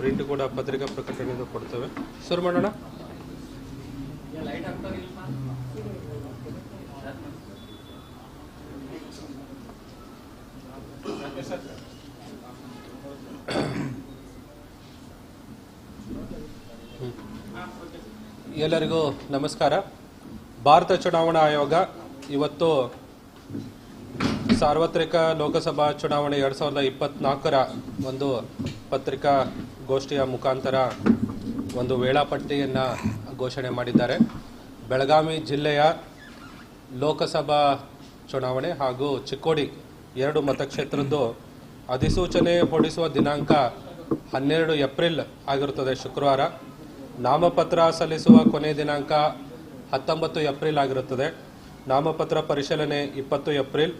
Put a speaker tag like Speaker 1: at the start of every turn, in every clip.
Speaker 1: Print ಕೂಡ ಪತ್ರಿಕಾ ಪ್ರಕಟಣೆ ಕೊಡ್ತೇವೆ. ಶುರು ಮಾಡೋಣ. ಎಲ್ಲರಿಗೂ ನಮಸ್ಕಾರ. ಭಾರತ ಚುನಾವಣಾ ಆಯೋಗ ಇವತ್ತು ಸಾರ್ವತ್ರಿಕ ಲೋಕಸಭಾ ಚುನಾವಣೆ ಎರಡು ಸಾವಿರದ ಇಪ್ಪತ್ನಾಲ್ಕರ ಒಂದು ಪತ್ರಿಕಾ ಗೋಷ್ಠಿಯ ಮುಖಾಂತರ ಒಂದು ವೇಳಾಪಟ್ಟಿಯನ್ನು ಘೋಷಣೆ ಮಾಡಿದ್ದಾರೆ. ಬೆಳಗಾವಿ ಜಿಲ್ಲೆಯ ಲೋಕಸಭಾ ಚುನಾವಣೆ ಹಾಗೂ ಚಿಕ್ಕೋಡಿ ಎರಡು ಮತಕ್ಷೇತ್ರದ್ದು ಅಧಿಸೂಚನೆ ಹೊರಡಿಸುವ ದಿನಾಂಕ ಹನ್ನೆರಡು ಏಪ್ರಿಲ್ ಆಗಿರುತ್ತದೆ ಶುಕ್ರವಾರ. ನಾಮಪತ್ರ ಸಲ್ಲಿಸುವ ಕೊನೆ ದಿನಾಂಕ ಹತ್ತೊಂಬತ್ತು ಏಪ್ರಿಲ್ ಆಗಿರುತ್ತದೆ. ನಾಮಪತ್ರ ಪರಿಶೀಲನೆ ಇಪ್ಪತ್ತು ಏಪ್ರಿಲ್.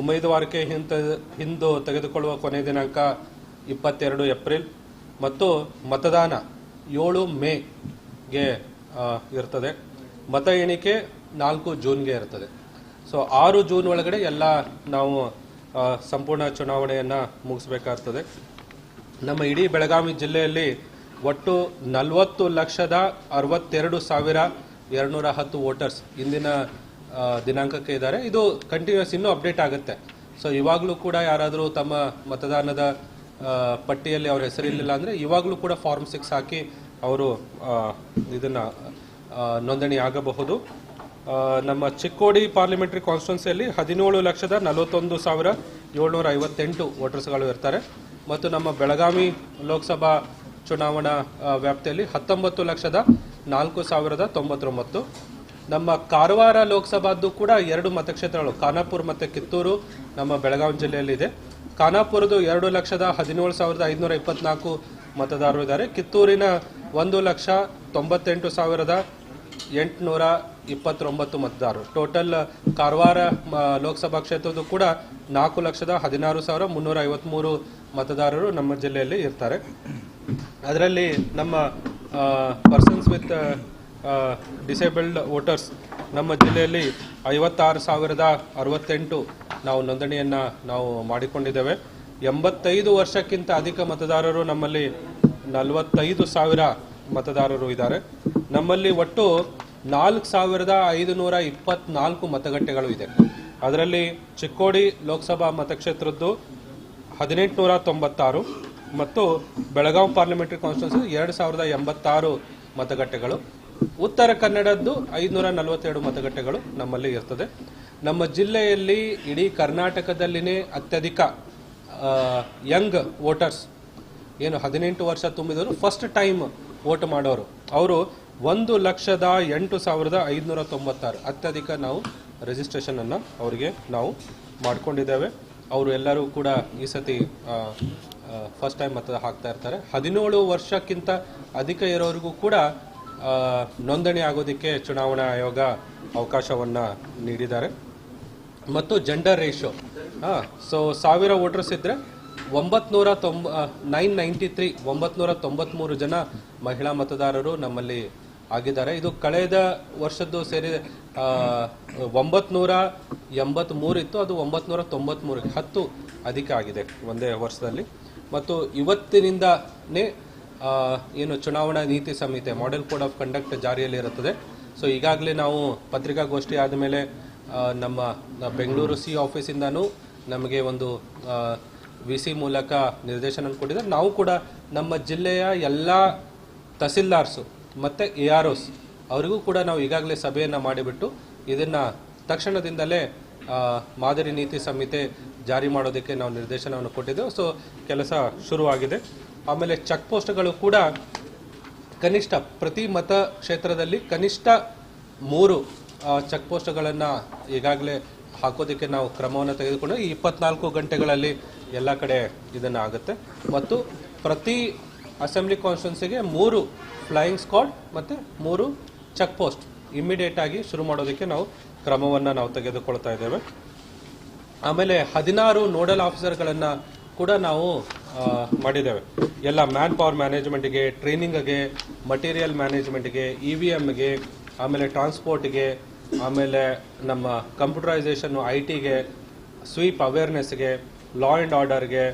Speaker 1: ಉಮೇದುವಾರಿಕೆ ಹಿಂತ ಹಿಂದು ತೆಗೆದುಕೊಳ್ಳುವ ಕೊನೆ ದಿನಾಂಕ ಇಪ್ಪತ್ತೆರಡು ಏಪ್ರಿಲ್. ಮತ್ತು ಮತದಾನ ಏಳು ಮೇಗೆ ಇರ್ತದೆ. ಮತ ಎಣಿಕೆ ನಾಲ್ಕು ಜೂನ್ಗೆ ಇರ್ತದೆ. ಸೊ, ಆರು ಜೂನ್ ಒಳಗಡೆ ಎಲ್ಲ ನಾವು ಸಂಪೂರ್ಣ ಚುನಾವಣೆಯನ್ನು ಮುಗಿಸ್ಬೇಕಾಗ್ತದೆ. ನಮ್ಮ ಇಡೀ ಬೆಳಗಾವಿ ಜಿಲ್ಲೆಯಲ್ಲಿ ಒಟ್ಟು ನಲವತ್ತು ಲಕ್ಷದ ಅರವತ್ತೆರಡು ಸಾವಿರ ಎರಡುನೂರ ಹತ್ತು ವೋಟರ್ಸ್ ಇಂದಿನ ದಿನಾಂಕಕ್ಕೆ ಇದ್ದಾರೆ. ಇದು ಕಂಟಿನ್ಯೂಸ್ ಇನ್ನೂ ಅಪ್ಡೇಟ್ ಆಗುತ್ತೆ. ಸೊ, ಇವಾಗಲೂ ಕೂಡ ಯಾರಾದರೂ ತಮ್ಮ ಮತದಾನದ ಪಟ್ಟಿಯಲ್ಲಿ ಅವ್ರ ಹೆಸರಿರಲಿಲ್ಲ ಅಂದರೆ ಇವಾಗಲೂ ಕೂಡ ಫಾರ್ಮ್ ಸಿಕ್ಸ್ ಹಾಕಿ ಅವರು ಇದನ್ನು ನೋಂದಣಿ ಆಗಬಹುದು. ನಮ್ಮ ಚಿಕ್ಕೋಡಿ ಪಾರ್ಲಿಮೆಂಟರಿ ಕಾನ್ಸ್ಟಿಟ್ಯೂನ್ಸಿಯಲ್ಲಿ ಹದಿನೇಳು ಲಕ್ಷದ ನಲವತ್ತೊಂದು ಸಾವಿರ ಏಳ್ನೂರ ಐವತ್ತೆಂಟು ವೋಟರ್ಸ್ಗಳು ಇರ್ತಾರೆ. ಮತ್ತು ನಮ್ಮ ಬೆಳಗಾವಿ ಲೋಕಸಭಾ ಚುನಾವಣಾ ವ್ಯಾಪ್ತಿಯಲ್ಲಿ ಹತ್ತೊಂಬತ್ತು ಲಕ್ಷದ ನಾಲ್ಕು ಸಾವಿರದ ತೊಂಬತ್ತೊಂಬತ್ತು. ನಮ್ಮ ಕಾರವಾರ ಲೋಕಸಭಾದ್ದು ಕೂಡ ಎರಡು ಮತಕ್ಷೇತ್ರಗಳು, ಖಾನಾಪುರ್ ಮತ್ತು ಕಿತ್ತೂರು, ನಮ್ಮ ಬೆಳಗಾವಿ ಜಿಲ್ಲೆಯಲ್ಲಿದೆ. ಖಾನಾಪುರದು ಎರಡು ಲಕ್ಷದ ಹದಿನೇಳು ಸಾವಿರದ ಐದುನೂರ ಇಪ್ಪತ್ನಾಲ್ಕು ಮತದಾರರು ಇದ್ದಾರೆ. ಕಿತ್ತೂರಿನ ಒಂದು ಲಕ್ಷ ತೊಂಬತ್ತೆಂಟು ಸಾವಿರದ ಎಂಟುನೂರ ಇಪ್ಪತ್ತೊಂಬತ್ತು ಮತದಾರರು. ಟೋಟಲ್ ಕಾರವಾರ ಲೋಕಸಭಾ ಕ್ಷೇತ್ರದ್ದು ಕೂಡ ನಾಲ್ಕು ಲಕ್ಷದ ಹದಿನಾರು ಸಾವಿರ ಮುನ್ನೂರ ಐವತ್ಮೂರು ಮತದಾರರು ನಮ್ಮ ಜಿಲ್ಲೆಯಲ್ಲಿ ಇರ್ತಾರೆ. ಅದರಲ್ಲಿ ನಮ್ಮ ಪರ್ಸನ್ಸ್ ವಿತ್ ಡಿಸೇಬಲ್ಡ್ ವೋಟರ್ಸ್ ನಮ್ಮ ಜಿಲ್ಲೆಯಲ್ಲಿ ಐವತ್ತಾರು ಸಾವಿರದ ಅರವತ್ತೆಂಟು ನಾವು ನೋಂದಣಿಯನ್ನು ನಾವು ಮಾಡಿಕೊಂಡಿದ್ದೇವೆ. ಎಂಬತ್ತೈದು ವರ್ಷಕ್ಕಿಂತ ಅಧಿಕ ಮತದಾರರು ನಮ್ಮಲ್ಲಿ ನಲವತ್ತೈದು ಸಾವಿರ ಮತದಾರರು ಇದ್ದಾರೆ. ನಮ್ಮಲ್ಲಿ ಒಟ್ಟು ನಾಲ್ಕು ಸಾವಿರದ ಐದುನೂರ ಇಪ್ಪತ್ನಾಲ್ಕು ಮತಗಟ್ಟೆಗಳು ಇದೆ. ಅದರಲ್ಲಿ ಚಿಕ್ಕೋಡಿ ಲೋಕಸಭಾ ಮತಕ್ಷೇತ್ರದ್ದು ಹದಿನೆಂಟುನೂರ ತೊಂಬತ್ತಾರು ಮತ್ತು ಬೆಳಗಾವಿ ಪಾರ್ಲಿಮೆಂಟರಿ ಕಾನ್ಸ್ಟಿಟ್ಯೂನ್ಸಿ ಎರಡು ಸಾವಿರದ ಎಂಬತ್ತಾರು ಮತಗಟ್ಟೆಗಳು. ಉತ್ತರ ಕನ್ನಡದ್ದು ಐದುನೂರ ನಲವತ್ತೆರಡು ಮತಗಟ್ಟೆಗಳು ನಮ್ಮಲ್ಲಿ ಇರ್ತದೆ. ನಮ್ಮ ಜಿಲ್ಲೆಯಲ್ಲಿ ಇಡೀ ಕರ್ನಾಟಕದಲ್ಲಿನೇ ಅತ್ಯಧಿಕ ಯಂಗ್ ವೋಟರ್ಸ್, ಏನು ಹದಿನೆಂಟು ವರ್ಷ ತುಂಬಿದವರು ಫಸ್ಟ್ ಟೈಮ್ ವೋಟ್ ಮಾಡೋರು. ಅವರು ಒಂದು ಲಕ್ಷದ ಎಂಟು ಸಾವಿರದ ಐದುನೂರ ತೊಂಬತ್ತಾರು. ಅತ್ಯಧಿಕ ನಾವು ರಿಜಿಸ್ಟ್ರೇಷನನ್ನು ಅವರಿಗೆ ನಾವು ಮಾಡ್ಕೊಂಡಿದ್ದೇವೆ. ಅವರು ಎಲ್ಲರೂ ಕೂಡ ಈ ಸತಿ ಫಸ್ಟ್ ಟೈಮ್ ಮತ ಹಾಕ್ತಾ ಇರ್ತಾರೆ. ಹದಿನೇಳು ವರ್ಷಕ್ಕಿಂತ ಅಧಿಕ ಇರೋರಿಗೂ ಕೂಡ ನೋಂದಣಿ ಆಗೋದಕ್ಕೆ ಚುನಾವಣಾ ಆಯೋಗ ಅವಕಾಶವನ್ನು ನೀಡಿದ್ದಾರೆ. ಮತ್ತು ಜೆಂಡರ್ ರೇಷೋ ಹಾಂ ಸೊ ಸಾವಿರ ವೋಟರ್ಸ್ ಇದ್ದರೆ ಒಂಬತ್ನೂರ ತೊಂಬ ನೈನ್ ನೈಂಟಿ ತ್ರೀ ಒಂಬತ್ನೂರ ತೊಂಬತ್ತ್ಮೂರು ಜನ ಮಹಿಳಾ ಮತದಾರರು ನಮ್ಮಲ್ಲಿ ಆಗಿದ್ದಾರೆ. ಇದು ಕಳೆದ ವರ್ಷದ್ದು ಸೇರಿ ಒಂಬತ್ನೂರ ಎಂಬತ್ತ್ಮೂರು ಇತ್ತು, ಅದು ಒಂಬತ್ನೂರ ತೊಂಬತ್ತ್ಮೂರಿಗೆ ಹತ್ತು ಅಧಿಕ ಆಗಿದೆ ಒಂದೇ ವರ್ಷದಲ್ಲಿ. ಮತ್ತು ಇವತ್ತಿನಿಂದನೇ ಏನು ಚುನಾವಣಾ ನೀತಿ ಸಂಹಿತೆ ಮಾಡೆಲ್ ಕೋಡ್ ಆಫ್ ಕಂಡಕ್ಟ್ ಜಾರಿಯಲ್ಲಿ ಇರುತ್ತದೆ ಸೊ ಈಗಾಗಲೇ ನಾವು ಪತ್ರಿಕಾಗೋಷ್ಠಿ ಆದಮೇಲೆ ನಮ್ಮ ಬೆಂಗಳೂರು ಸಿ ಆಫೀಸಿಂದನೂ ನಮಗೆ ಒಂದು ವಿ ಸಿ ಮೂಲಕ ನಿರ್ದೇಶನ ಕೊಟ್ಟಿದ್ದಾರೆ. ನಾವು ಕೂಡ ನಮ್ಮ ಜಿಲ್ಲೆಯ ಎಲ್ಲ ತಹಸೀಲ್ದಾರ್ಸು ಮತ್ತು ಎ ಆರ್ ಒಸ್ ಅವರಿಗೂ ಕೂಡ ನಾವು ಈಗಾಗಲೇ ಸಭೆಯನ್ನು ಮಾಡಿಬಿಟ್ಟು ಇದನ್ನು ತಕ್ಷಣದಿಂದಲೇ ಮಾದರಿ ನೀತಿ ಸಂಹಿತೆ ಜಾರಿ ಮಾಡೋದಕ್ಕೆ ನಾವು ನಿರ್ದೇಶನವನ್ನು ಕೊಟ್ಟಿದ್ದೆವು. ಸೊ, ಕೆಲಸ ಶುರುವಾಗಿದೆ. ಆಮೇಲೆ ಚೆಕ್ ಪೋಸ್ಟ್ಗಳು ಕೂಡ ಕನಿಷ್ಠ ಪ್ರತಿ ಮತ ಕ್ಷೇತ್ರದಲ್ಲಿ ಕನಿಷ್ಠ ಮೂರು ಚೆಕ್ ಪೋಸ್ಟ್ಗಳನ್ನು ಈಗಾಗಲೇ ಹಾಕೋದಕ್ಕೆ ನಾವು ಕ್ರಮವನ್ನು ತೆಗೆದುಕೊಂಡು ಈ ಇಪ್ಪತ್ನಾಲ್ಕು ಗಂಟೆಗಳಲ್ಲಿ ಎಲ್ಲ ಕಡೆ ಇದನ್ನು ಆಗುತ್ತೆ. ಮತ್ತು ಪ್ರತಿ ಅಸೆಂಬ್ಲಿ ಕಾನ್ಸ್ಟಿಟ್ಯೂನ್ಸಿಗೆ ಮೂರು ಫ್ಲೈಯಿಂಗ್ ಸ್ಕ್ವಾಡ್ ಮತ್ತು ಮೂರು ಚೆಕ್ ಪೋಸ್ಟ್ ಇಮ್ಮಿಡಿಯೇಟ್ ಆಗಿ ಶುರು ಮಾಡೋದಕ್ಕೆ ನಾವು ಕ್ರಮವನ್ನು ನಾವು ತೆಗೆದುಕೊಳ್ತಾ ಇದ್ದೇವೆ. ಆಮೇಲೆ ಹದಿನಾರು ನೋಡಲ್ ಆಫೀಸರ್ಗಳನ್ನು ಕೂಡ ನಾವು ಮಾಡಿದ್ದೇವೆ. ಎಲ್ಲ ಮ್ಯಾನ್ ಪವರ್ ಮ್ಯಾನೇಜ್ಮೆಂಟ್ಗೆ, ಟ್ರೈನಿಂಗ್ಗೆ, ಮಟೀರಿಯಲ್ ಮ್ಯಾನೇಜ್ಮೆಂಟ್ಗೆ ಇ ವಿ ಎಮ್ಗೆ ಆಮೇಲೆ ಟ್ರಾನ್ಸ್ಪೋರ್ಟ್ಗೆ ಆಮೇಲೆ ನಮ್ಮ ಕಂಪ್ಯೂಟರೈಸೇಷನ್ ಐ ಟಿಗೆ ಸ್ವೀಪ್ ಅವೇರ್ನೆಸ್ಗೆ, ಲಾ ಆ್ಯಂಡ್ ಆರ್ಡರ್ಗೆ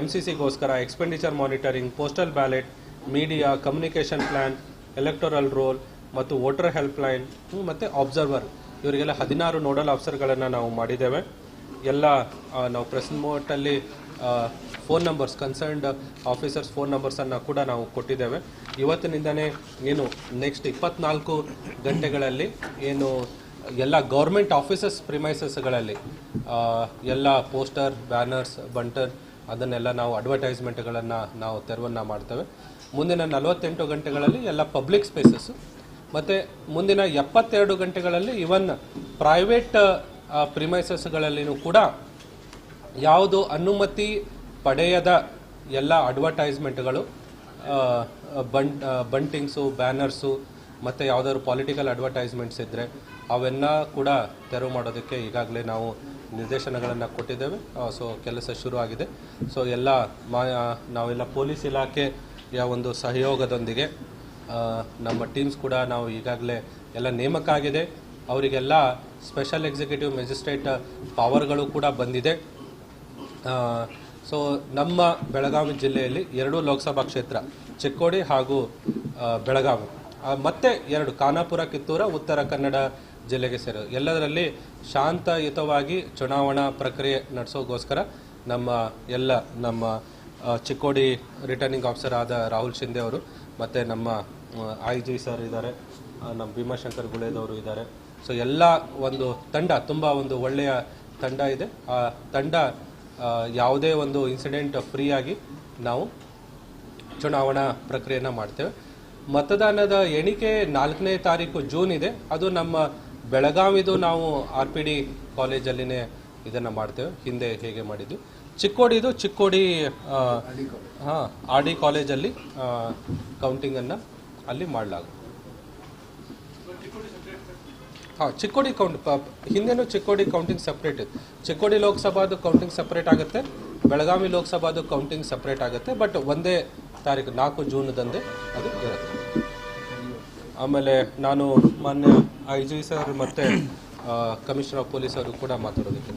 Speaker 1: M C ಸಿಗೋಸ್ಕರ expenditure monitoring, postal ballot, media, communication plan electoral roll ಮತ್ತು ವೋಟರ್ ಹೆಲ್ಪ್ ಲೈನ್ ಮತ್ತು ಅಬ್ಸರ್ವರ್. ಇವರಿಗೆಲ್ಲ ಹದಿನಾರು ನೋಡಲ್ ಆಫೀಸರ್ಗಳನ್ನು ನಾವು ಮಾಡಿದ್ದೇವೆ. ಎಲ್ಲ ನಾವು press ಮೋಟಲ್ಲಿ phone numbers concerned officers phone ನಂಬರ್ಸನ್ನು ಕೂಡ ನಾವು ಕೊಟ್ಟಿದ್ದೇವೆ. ಇವತ್ತಿನಿಂದನೇ ಏನು ನೆಕ್ಸ್ಟ್ ಇಪ್ಪತ್ನಾಲ್ಕು ಗಂಟೆಗಳಲ್ಲಿ ಏನು, ಎಲ್ಲ ಗೌರ್ಮೆಂಟ್ ಆಫೀಸಸ್ ಪ್ರಿಮೈಸಸ್ಗಳಲ್ಲಿ ಎಲ್ಲ ಪೋಸ್ಟರ್ ಬ್ಯಾನರ್ಸ್ ಬಂಟರ್ ಅದನ್ನೆಲ್ಲ ನಾವು ಅಡ್ವರ್ಟೈಸ್ಮೆಂಟ್ಗಳನ್ನು ನಾವು ತೆರವನ್ನು ಮಾಡ್ತೇವೆ. ಮುಂದಿನ ನಲವತ್ತೆಂಟು ಗಂಟೆಗಳಲ್ಲಿ ಎಲ್ಲ ಪಬ್ಲಿಕ್ ಸ್ಪೇಸಸ್ಸು ಮತ್ತು ಮುಂದಿನ ಎಪ್ಪತ್ತೆರಡು ಗಂಟೆಗಳಲ್ಲಿ ಇವನ್ ಪ್ರೈವೇಟ್ ಪ್ರಿಮೈಸಸ್ಗಳಲ್ಲಿಯೂ ಕೂಡ ಯಾವುದು ಅನುಮತಿ ಪಡೆಯದ ಎಲ್ಲ ಅಡ್ವರ್ಟೈಸ್ಮೆಂಟ್ಗಳು ಬನ್ ಬಂಟಿಂಗ್ಸು, ಬ್ಯಾನರ್ಸು, ಮತ್ತು ಯಾವುದಾದ್ರು ಪಾಲಿಟಿಕಲ್ ಅಡ್ವರ್ಟೈಸ್ಮೆಂಟ್ಸ್ ಇದ್ದರೆ ಅವೆಲ್ಲ ಕೂಡ ತೆರವು ಮಾಡೋದಕ್ಕೆ ಈಗಾಗಲೇ ನಾವು ನಿರ್ದೇಶನಗಳನ್ನು ಕೊಟ್ಟಿದ್ದೇವೆ. ಸೊ ಕೆಲಸ ಶುರು ಆಗಿದೆ ಸೊ ಎಲ್ಲ ಮಾ ನಾವೆಲ್ಲ ಪೊಲೀಸ್ ಇಲಾಖೆಯ ಒಂದು ಸಹಯೋಗದೊಂದಿಗೆ ನಮ್ಮ ಟೀಮ್ಸ್ ಕೂಡ ನಾವು ಈಗಾಗಲೇ ಎಲ್ಲ ನೇಮಕ ಆಗಿದೆ ಅವರಿಗೆಲ್ಲ ಸ್ಪೆಷಲ್ ಎಕ್ಸಿಕ್ಯೂಟಿವ್ ಮೆಜಿಸ್ಟ್ರೇಟ್ ಪವರ್ಗಳು ಕೂಡ ಬಂದಿದೆ. ಸೊ ನಮ್ಮ ಬೆಳಗಾವಿ ಜಿಲ್ಲೆಯಲ್ಲಿ ಎರಡು ಲೋಕಸಭಾ ಕ್ಷೇತ್ರ, ಚಿಕ್ಕೋಡಿ ಹಾಗೂ ಬೆಳಗಾವಿ. ಮತ್ತೆ ಎರಡು, ಖಾನಾಪುರ, ಕಿತ್ತೂರ, ಉತ್ತರ ಕನ್ನಡ ಜಿಲ್ಲೆಗೆ ಸೇರೋದು. ಎಲ್ಲದರಲ್ಲಿ ಶಾಂತಯುತವಾಗಿ ಚುನಾವಣಾ ಪ್ರಕ್ರಿಯೆ ನಡೆಸೋಗೋಸ್ಕರ ನಮ್ಮ ಎಲ್ಲ ನಮ್ಮ ಚಿಕ್ಕೋಡಿ ರಿಟರ್ನಿಂಗ್ ಆಫೀಸರ್ ಆದ ರಾಹುಲ್ ಶಿಂದೆ ಅವರು, ಮತ್ತು ನಮ್ಮ ಐ ಜಿ ಸರ್ ಇದ್ದಾರೆ ನಮ್ಮ ಭೀಮಾಶಂಕರ್ ಗುಳೇದವರು ಇದ್ದಾರೆ. ಸೊ ಎಲ್ಲ ಒಂದು ತಂಡ, ತುಂಬ ಒಂದು ಒಳ್ಳೆಯ ತಂಡ ಇದೆ. ಆ ತಂಡ ಯಾವುದೇ ಒಂದು ಇನ್ಸಿಡೆಂಟ್ ಫ್ರೀಯಾಗಿ ನಾವು ಚುನಾವಣಾ ಪ್ರಕ್ರಿಯೆನ ಮಾಡ್ತೇವೆ. ಮತದಾನದ ಎಣಿಕೆ ನಾಲ್ಕನೇ ತಾರೀಕು ಜೂನ್ ಇದೆ. ಅದು ನಮ್ಮ ಬೆಳಗಾವಿದು ನಾವು ಆರ್ ಪಿ ಡಿ ಕಾಲೇಜಲ್ಲಿನೇ ಇದನ್ನು ಮಾಡ್ತೇವೆ. ಹಿಂದೆ ಹೇಗೆ ಮಾಡಿದ್ವಿ. ಚಿಕ್ಕೋಡಿದು ಚಿಕ್ಕೋಡಿ ಹಾಂ ಆರ್ ಡಿ ಕಾಲೇಜಲ್ಲಿ ಕೌಂಟಿಂಗನ್ನು ಅಲ್ಲಿ ಮಾಡಲಾಗುತ್ತೆ. ಹಾಂ, ಚಿಕ್ಕೋಡಿ ಕೌಂಟ್ ಹಿಂದೆನೂ ಚಿಕ್ಕೋಡಿ ಕೌಂಟಿಂಗ್ ಸಪ್ರೇಟ್ ಇದೆ ಚಿಕ್ಕೋಡಿ ಲೋಕಸಭಾದು ಕೌಂಟಿಂಗ್ ಸಪ್ರೇಟ್ ಆಗುತ್ತೆ, ಬೆಳಗಾವಿ ಲೋಕಸಭಾದು ಕೌಂಟಿಂಗ್ ಸಪ್ರೇಟ್ ಆಗುತ್ತೆ ಬಟ್ ಒಂದೇ ತಾರೀಕು, ನಾಲ್ಕು ಜೂನ್ದಂದೇ ಅದು ಇರುತ್ತೆ. ಆಮೇಲೆ ನಾನು ಮಾನ್ಯ ಐ ಜಿ ಸರ್ ಮತ್ತು ಕಮಿಷನರ್ ಆಫ್ ಪೊಲೀಸ್ ಅವರು ಕೂಡ ಮಾತಾಡೋದಕ್ಕೆ